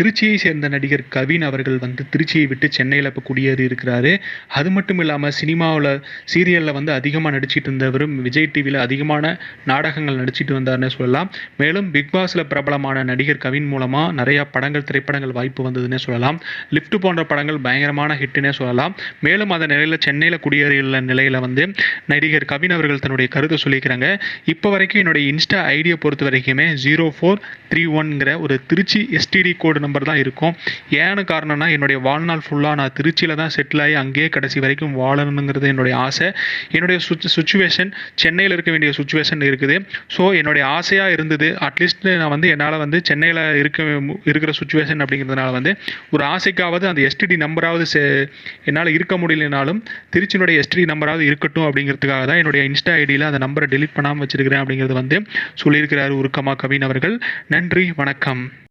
திருச்சியை சேர்ந்த நடிகர் கவின் அவர்கள் வந்து திருச்சியை விட்டு சென்னையில் இப்போ குடியேறி இருக்கிறாரு. அது மட்டும் இல்லாமல் சினிமாவில் சீரியலில் வந்து அதிகமாக நடிச்சிட்டு இருந்தவரும் விஜய் டிவியில் அதிகமான நாடகங்கள் நடிச்சிட்டு வந்தார்னு சொல்லலாம். மேலும் பிக் பாஸில் பிரபலமான நடிகர் கவின் மூலமாக நிறையா படங்கள் திரைப்படங்கள் வாய்ப்பு வந்ததுன்னே சொல்லலாம். லிஃப்ட் போன்ற படங்கள் பயங்கரமான ஹிட்டுன்னே சொல்லலாம். மேலும் அந்த நிலையில் சென்னையில் குடியேறியுள்ள நிலையில் வந்து நடிகர் கவின் அவர்கள் தன்னுடைய கருத்தை சொல்லியிருக்கிறாங்க இப்போ வரைக்கும் என்னுடைய இன்ஸ்டா ஐடியை பொறுத்த வரைக்குமே ஜீரோ ஃபோர் த்ரீ ஒன்ங்கிற ஒரு திருச்சி எஸ்டிடி கோடு நம்பர் தான் இருக்கும். ஏன்னு காரணம்னா என்னுடைய வாழ்நாள் ஃபுல்லாக நான் திருச்சியில் தான் செட்டில் ஆகி அங்கேயே கடைசி வரைக்கும் வாழணுங்கிறது என்னுடைய ஆசை. என்னுடைய சுச்சுவேஷன் சென்னையில் இருக்க வேண்டிய சுச்சுவேஷன் இருக்குது. ஸோ என்னுடைய ஆசையாக இருந்தது அட்லீஸ்ட் நான் வந்து என்னால் வந்து சென்னையில் இருக்க இருக்கிற சுச்சுவேஷன் அப்படிங்கிறதுனால வந்து ஒரு ஆசைக்காவது அந்த எஸ்டிடி நம்பராவது செ என்னால் இருக்க முடியலனாலும் திருச்சியினுடைய எஸ்டிடி நம்பராவது இருக்கட்டும் அப்படிங்கிறதுக்காக தான் என்னுடைய இன்ஸ்டா ஐடியில் அந்த நம்பரை டெலிட் பண்ணாமல் வச்சிருக்கிறேன் அப்படிங்கிறது வந்து சொல்லியிருக்கிறார் உருக்கமா கவின் அவர்கள். நன்றி வணக்கம்.